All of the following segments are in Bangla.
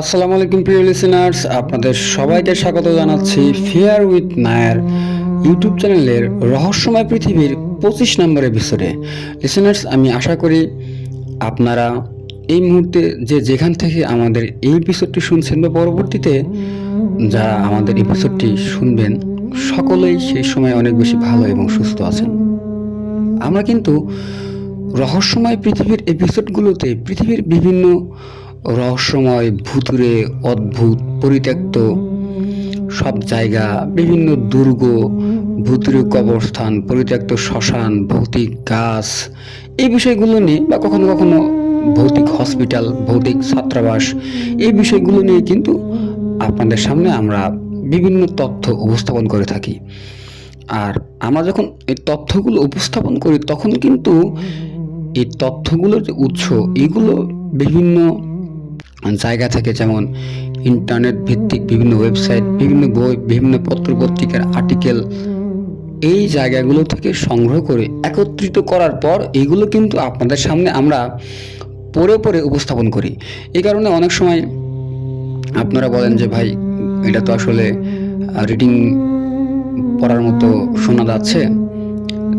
আসসালামু আলাইকুম, প্রিয় লিসেনার্স আপনাদের সবাইকে স্বাগত জানাচ্ছি ফেয়ার উইথ নায়ার ইউটিউব চ্যানেলের রহস্যময় পৃথিবীর পঁচিশ নম্বর এপিসোডে লিসেনার্স আমি আশা করি আপনারা এই মুহূর্তে যে যেখান থেকে আমাদের এই এপিসোডটি শুনছেন বা পরবর্তীতে যা আমাদের এপিসোডটি শুনবেন, সকলেই সেই সময় অনেক বেশি ভালো এবং সুস্থ আছেন। আমরা কিন্তু রহস্যময় পৃথিবীর এপিসোডগুলোতে পৃথিবীর বিভিন্ন রহস্যময় ভুতুরে অদ্ভুত, পরিত্যক্ত সব জায়গা, বিভিন্ন দুর্গ ভুতুরে কবরস্থান, পরিত্যক্ত শ্মশান, ভৌতিক গাছ, এই বিষয়গুলো নিয়ে বা কখনো কখনো ভৌতিক হসপিটাল, ভৌতিক ছাত্রাবাস, এই বিষয়গুলো নিয়ে কিন্তু আপনাদের সামনে আমরা বিভিন্ন তথ্য উপস্থাপন করে থাকি। আর আমরা যখন এই তথ্যগুলো উপস্থাপন করি, তখন কিন্তু এই তথ্যগুলোর যে উৎস, এগুলো বিভিন্ন জায়গা থেকে যেমন ইন্টারনেট ভিত্তিক বিভিন্ন ওয়েবসাইট বিভিন্ন বই, বিভিন্ন পত্র পত্রিকার আর্টিকেল এই জায়গাগুলো থেকে সংগ্রহ করে একত্রিত করার পর এগুলো কিন্তু আপনাদের সামনে আমরা পড়ে পরে উপস্থাপন করি। এই কারণে অনেক সময় আপনারা বলেন যে, ভাই, এটা তো আসলে রিডিং পড়ার মতো শোনা যাচ্ছে।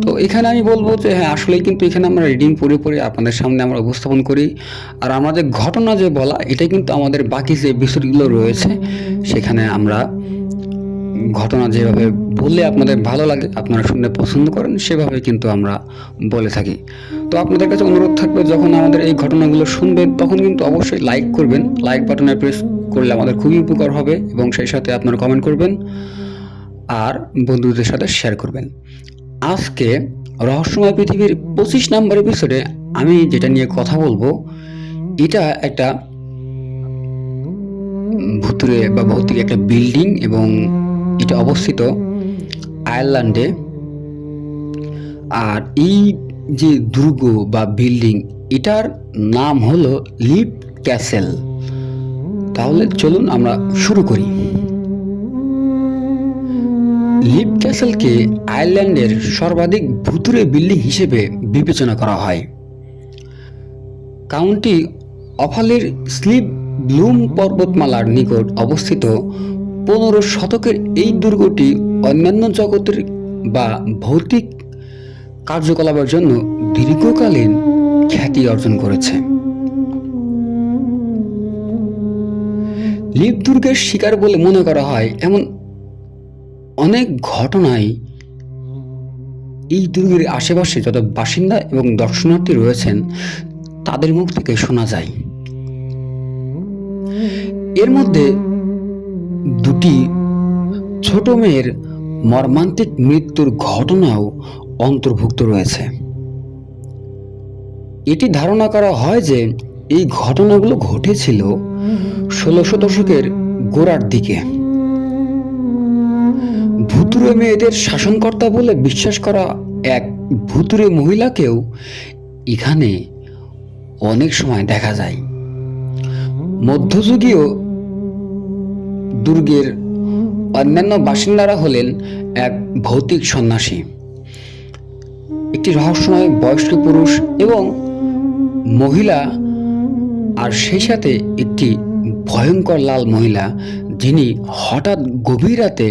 তো এখানে আমি বলব যে হ্যাঁ আসলেই কিন্তু এখানে আমরা রিডিং পড়ে পড়ে আপনাদের সামনে আমরা উপস্থাপন করি। আর আমাদের ঘটনা যে বলা, এটাই কিন্তু আমাদের বাকি যে বিষয়গুলো রয়েছে, সেখানে আমরা ঘটনা যেভাবে বললে আপনাদের ভালো লাগে, আপনারা শুনতে পছন্দ করেন, সেভাবে কিন্তু আমরা বলে থাকি। তো আপনাদের কাছে অনুরোধ থাকবে, যখন আমাদের এই ঘটনাগুলো শুনবেন, তখন কিন্তু অবশ্যই লাইক করবেন। লাইক বাটনে প্রেস করলে আমাদের খুবই উপকার হবে এবং সেই সাথে আপনারা কমেন্ট করবেন, আর বন্ধুদের সাথে শেয়ার করবেন। আজকে রহস্যময় পৃথিবীর পঁচিশ নাম্বার এপিসোডে আমি যেটা নিয়ে কথা বলব, এটা একটা ভুতুরে বা ভৌতিক একটা বিল্ডিং এবং এটা অবস্থিত আয়ারল্যান্ডে। আর এই যে দুর্গ বা বিল্ডিং এটার নাম হলো লিপ ক্যাসেল। তাহলে চলুন আমরা শুরু করি। লিপ ক্যাসেলকে আয়ারল্যান্ডের সর্বাধিক ভুতুরে বিল্ডিং হিসেবে বিবেচনা করা হয়। কাউন্টি অফালির স্লিপ ব্লুম পর্বতমালার নিকট অবস্থিত পনেরো শতকের এই দুর্গটি অন্যান্য জগতের বা ভৌতিক কার্যকলাপের জন্য দীর্ঘকালীন খ্যাতি অর্জন করেছে। লিপ দুর্গের শিকার বলে মনে করা হয় এমন অনেক ঘটনায় এই দুর্গের আশেপাশে যত বাসিন্দা এবং দর্শনার্থী রয়েছেন, তাদের মুখ থেকে শোনা যায়। এর মধ্যে দুটি ছোট মেয়ের মর্মান্তিক মৃত্যুর ঘটনাও অন্তর্ভুক্ত রয়েছে। এটি ধারণা করা হয় যে এই ঘটনাগুলো ঘটেছিল ষোলোশো দশকের গোড়ার দিকে। ভুতুরে মেয়েদের শাসনকর্তা বলে বিশ্বাস করা এক ভুতুরে মহিলাকেও এখানে অনেক সময় দেখা যায়। মধ্যযুগীয় দুর্গের অন্যান্য বাসিন্দারা হলেন এক ভৌতিক সন্ন্যাসী। একটি রহস্যময় বয়স্ক পুরুষ এবং মহিলা আর সেই সাথে একটি ভয়ঙ্কর লাল মহিলা যিনি হঠাৎ গভীর রাতে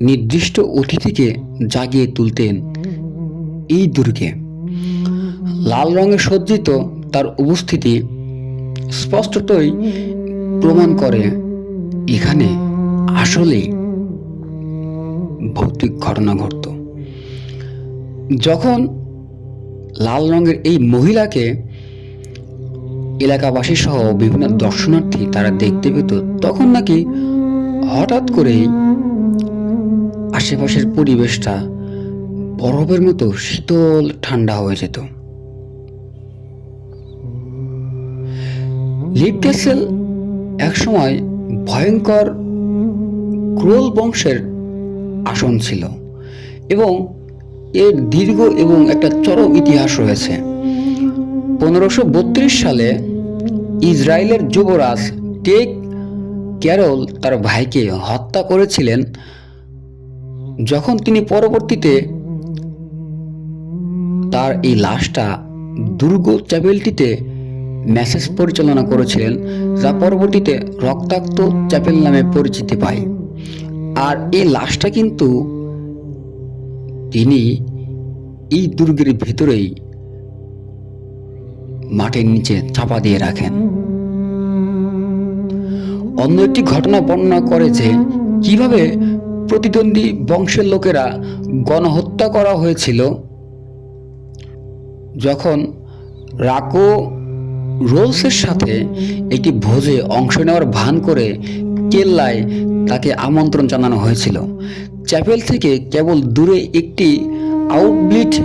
নির্দিষ্ট অতিথিকে জাগিয়ে তুলতেন এই দুর্গে। লাল রঙে সজ্জিত তার উপস্থিতি স্পষ্টতই প্রমাণ করে এখানে আসলে ভৌতিক ঘটনা ঘটত। যখন লাল রঙের এই মহিলাকে এলাকাবাসী সহ বিভিন্ন দর্শনার্থী তারা দেখতে পেত, তখন নাকি হঠাৎ করেই আশেপাশের পরিবেশটা বরফের মতো শীতল ঠান্ডা হয়ে যেত। লিপ ক্যাসেল একসময় ভয়ঙ্কর ক্রোল বংশের আসন ছিল এবং এর দীর্ঘ এবং একটা চরম ইতিহাস রয়েছে। পনেরোশো সালে ইসরায়েলের যুবরাজ টেক ক্যারল তার ভাইকে হত্যা করেছিলেন যখন তিনি পরবর্তীতে তার এই লাশটা দুর্গ চ্যাপেলটিতে মেসেজ পরিচালনা করেছিলেন, যা পরবর্তীতে রক্তাক্ত চ্যাপেল নামে পরিচিতি পায়। আর এই লাশটা কিন্তু তিনি এই দুর্গের ভেতরেই মাটির নিচে চাপা দিয়ে রাখেন। অন্য একটি ঘটনা বর্ণনা করে যে কীভাবে প্রতিদ্বন্দ্বী বংশের লোকেরা গণহত্যা করা হয়েছিল যখন রাকো রোলসের সাথে একটি ভোজে অংশ নেওয়ার ভান করে কেল্লায় তাকে আমন্ত্রণ জানানো হয়েছিল। চ্যাপেল থেকে কেবল দূরে একটি আউটব্লিট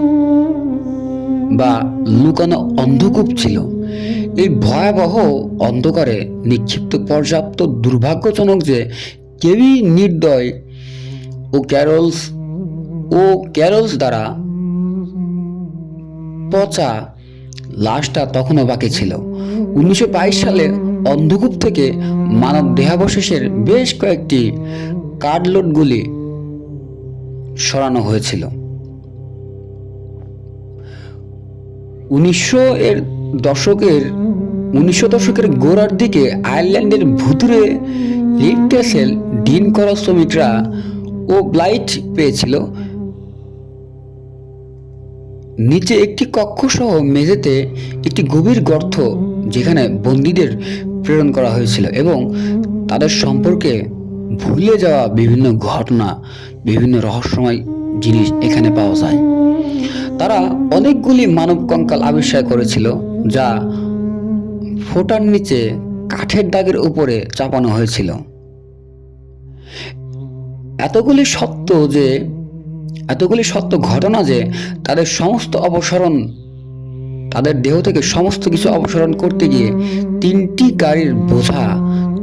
বা লুকানো অন্ধকূপ ছিল। এই ভয়াবহ অন্ধকারে নিক্ষিপ্ত পর্যাপ্ত দুর্ভাগ্যজনক যে কেউই নির্দয় ও ক্যারলস ও ক্যারলস দ্বারা পচা লাশটা তখনও বাকি ছিল। উনিশশো সালে অন্ধকূপ থেকে মানব দেহাবশেষের বেশ কয়েকটি কার্ডলোডগুলি সরানো হয়েছিল। উনিশশো এর দশকের, উনিশশো দশকের গোড়ার দিকে আয়ারল্যান্ডের ভুতুরে লিপ ক্যাসেল ডিন করা শ্রমিকরা ও ব্লাইট পেয়েছিল। নিচে একটি কক্ষ সহ মেঝেতে একটি গভীর গর্ত যেখানে বন্দীদের প্রেরণ করা হয়েছিল এবং তাদের সম্পর্কে ভুলে যাওয়া বিভিন্ন ঘটনা, বিভিন্ন রহস্যময় জিনিস এখানে পাওয়া যায়। তারা অনেকগুলি মানব কঙ্কাল আবিষ্কার করেছিল, যা ফোটার নিচে কাঠের দাগের উপরে চাপানো হয়েছিল। এতগুলি সত্য যে, এতগুলি সত্য ঘটনা যে তাদের সমস্ত অপসারণ, তাদের দেহ থেকে সমস্ত কিছু অপসারণ করতে গিয়ে তিনটি গাড়ির বোঝা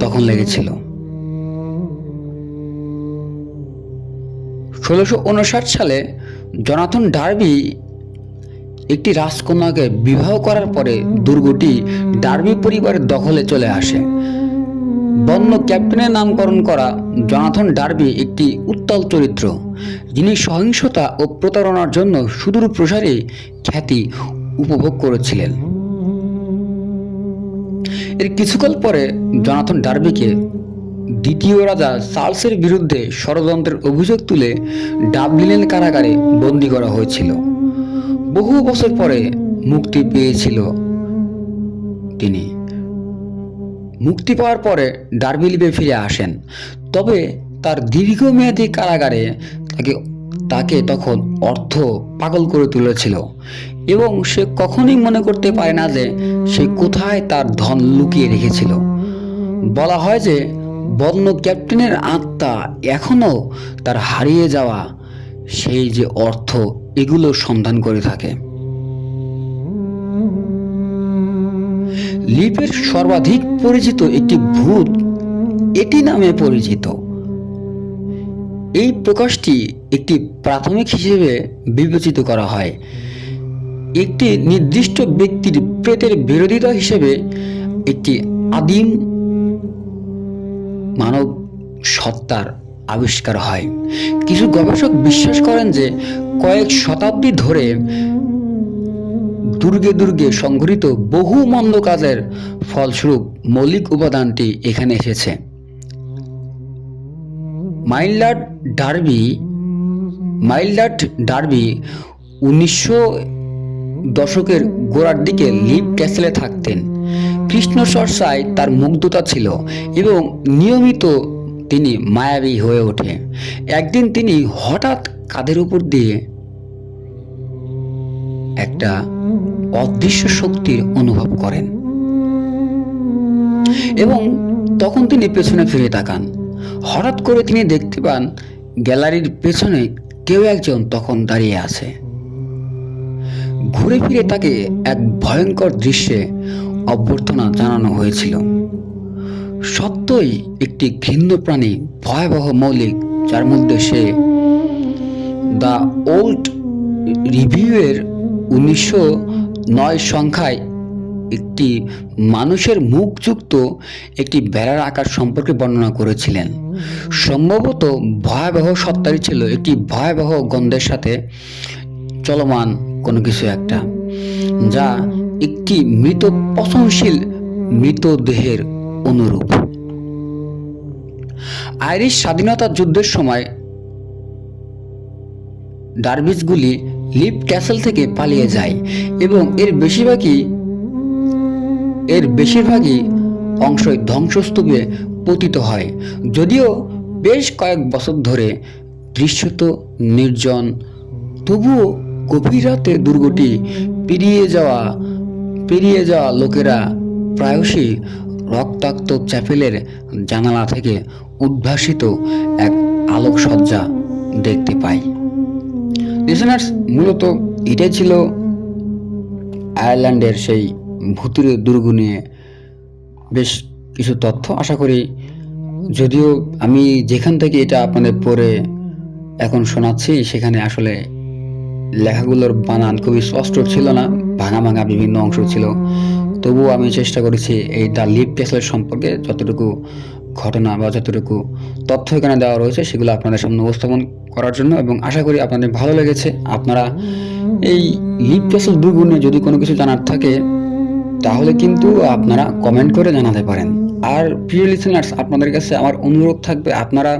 তখন লেগেছিল। ষোলোশো সালে জনাথন ডার্বি একটি রাজকন্যাকে বিবাহ করার পরে দুর্গটি ডার্বি পরিবারের দখলে চলে আসে। বন্য ক্যাপ্টেনের নামকরণ করা জনাথন ডার্বি একটি উত্তাল চরিত্র। যিনি সহিংসতা ও প্রতারণার জন্য সুদূর প্রসারে খ্যাতি উপভোগ করেছিলেন। এর কিছুকাল পরে জনাথন ডার্বিকে দ্বিতীয় রাজা চার্লসের বিরুদ্ধে ষড়যন্ত্রের অভিযোগ তুলে ডাবলিনের কারাগারে বন্দী করা হয়েছিল। বহু বছর পরে মুক্তি পেয়েছিল তিনি। মুক্তি পাওয়ার পরে ডার্বিলিপে ফিরে আসেন। তবে তার দীর্ঘমেয়াদী কারাগারে তাকে তাকে তখন অর্থ পাগল করে তুলেছিল। এবং সে কখনোই মনে করতে পারে না যে সে কোথায় তার ধন লুকিয়ে রেখেছিল। বলা হয় যে বন্য ক্যাপ্টেনের আত্মা এখনও তার হারিয়ে যাওয়া সেই যে অর্থ এগুলো সন্ধান করে থাকে। লিপের সর্বাধিক পরিচিত একটি ভূত এটি নামে পরিচিত। এই প্রকাশটি একটি প্রাথমিক হিসেবে বিবেচিত করা হয়। একটি নির্দিষ্ট ব্যক্তির প্রেতের বিরোধিতা হিসেবে একটি আদিম মানব সত্তার আবিষ্কার হয়। কিছু গবেষক বিশ্বাস করেন যে কয়েক শতাব্দী ধরে দুর্গে দুর্গে সংঘটিত বহু মন্দ কাজের ফলস্বরূপ মৌলিক উপাদানটি এখানে এসেছে। মাইল্ডার্ড ডার্বি মাইল্ডার্ড ডার্বি উনিশশো দশকের গোড়ার দিকে লিপ ক্যাসেলে থাকতেন। কৃষ্ণ চর্চায় তার মুগ্ধতা ছিল এবং নিয়মিত তিনি মায়াবী হয়ে ওঠে। একদিন তিনি হঠাৎ কাঁধের উপর দিয়ে একটা অদৃশ্য শক্তির অনুভব করেন। এবং তখন তিনি পেছনে ফিরে তাকান। হঠাৎ করে তিনি দেখতে পান, গ্যালারির পেছনে কেউ একজন তখন দাঁড়িয়ে আছে। ঘুরে ফিরে তাকে এক ভয়ঙ্কর দৃশ্যে অভ্যর্থনা জানানো হয়েছিল। সত্যই একটি ঘৃণ্য প্রাণী, ভয়াবহ মৌলিক, যার মধ্যে সে দ্য ওল্ড রিভিউয়ের উনিশশো নয় সংখ্যায় একটি মানুষের মুখযুক্ত একটি বেড়ার আকার সম্পর্কে বর্ণনা করেছিলেন। সম্ভবত ভয়াবহ সত্তারই ছিল একটি ভয়াবহ গন্ধের সাথে চলমান কোনো কিছু একটা, যা একটি মৃত পচনশীল মৃতদেহের অনুরূপ। আইরিশ স্বাধীনতা যুদ্ধের সময় ডারবিসগুলি লিপ ক্যাসেল থেকে পালিয়ে যায় এবং এর বেশিরভাগই এর বেশিরভাগই অংশই ধ্বংসস্তূপে পতিত হয়। যদিও বেশ কয়েক বছর ধরে দৃশ্যত নির্জন, তবুও গভীর রাতে দুর্গটি পেরিয়ে যাওয়া পেরিয়ে যাওয়া লোকেরা প্রায়শই রক্তাক্ত চ্যাপেলের জানালা থেকে উদ্ভাসিত এক আলোকসজ্জা দেখতে পায়। লিসনার্স মূলত এটাই ছিল আয়ারল্যান্ডের সেই ভূতির দুর্গ নিয়ে বেশ কিছু তথ্য। আশা করি যদিও আমি যেখান থেকে এটা আপনাদের পড়ে এখন শোনাচ্ছি, সেখানে আসলে লেখাগুলোর বানান খুবই স্পষ্ট ছিল না, ভাঙা ভাঙা বিভিন্ন অংশ ছিল। তবুও আমি চেষ্টা করেছি এই দ্য লিপ ক্যাসেল সম্পর্কে যতটুকু ঘটনা বা যতটুকু তথ্য এখানে দেওয়া রয়েছে, সেগুলো আপনাদের সামনে উপস্থাপন করার জন্য এবং আশা করি আপনাদের ভালো লেগেছে। আপনারা এই লিপ ক্যাসেল যদি কোনো কিছু জানার থাকে, তাহলে কিন্তু আপনারা কমেন্ট করে জানাতে পারেন। আর প্রিয় লিসেনার্স আপনাদের কাছে আমার অনুরোধ থাকবে, আপনারা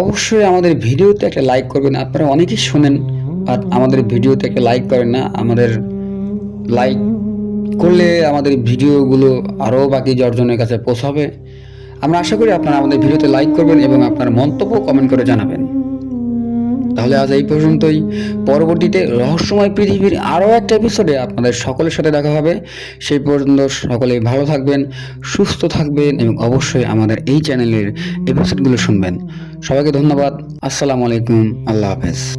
অবশ্যই আমাদের ভিডিওতে একটা লাইক করবেন। আপনারা অনেকেই শোনেন আর আমাদের ভিডিওতে একটা লাইক করেন না। আমাদের লাইক করলে আমাদের ভিডিওগুলো আরও বাকি জর্জনের কাছে পৌঁছাবে। আমরা আশা করি আপনারা আমাদের ভিডিওতে লাইক করবেন এবং আপনার মন্তব্য কমেন্ট করে জানাবেন। তাহলে আজ এই পর্যন্তই। পরবর্তীতে রহস্যময় পৃথিবীর আরও একটা এপিসোডে আপনাদের সকলের সাথে দেখা হবে। সেই পর্যন্ত সকলেই ভালো থাকবেন, সুস্থ থাকবেন এবং অবশ্যই আমাদের এই চ্যানেলের এপিসোডগুলো শুনবেন। সবাইকে ধন্যবাদ। আসসালামু আলাইকুম। আল্লাহ হাফেজ।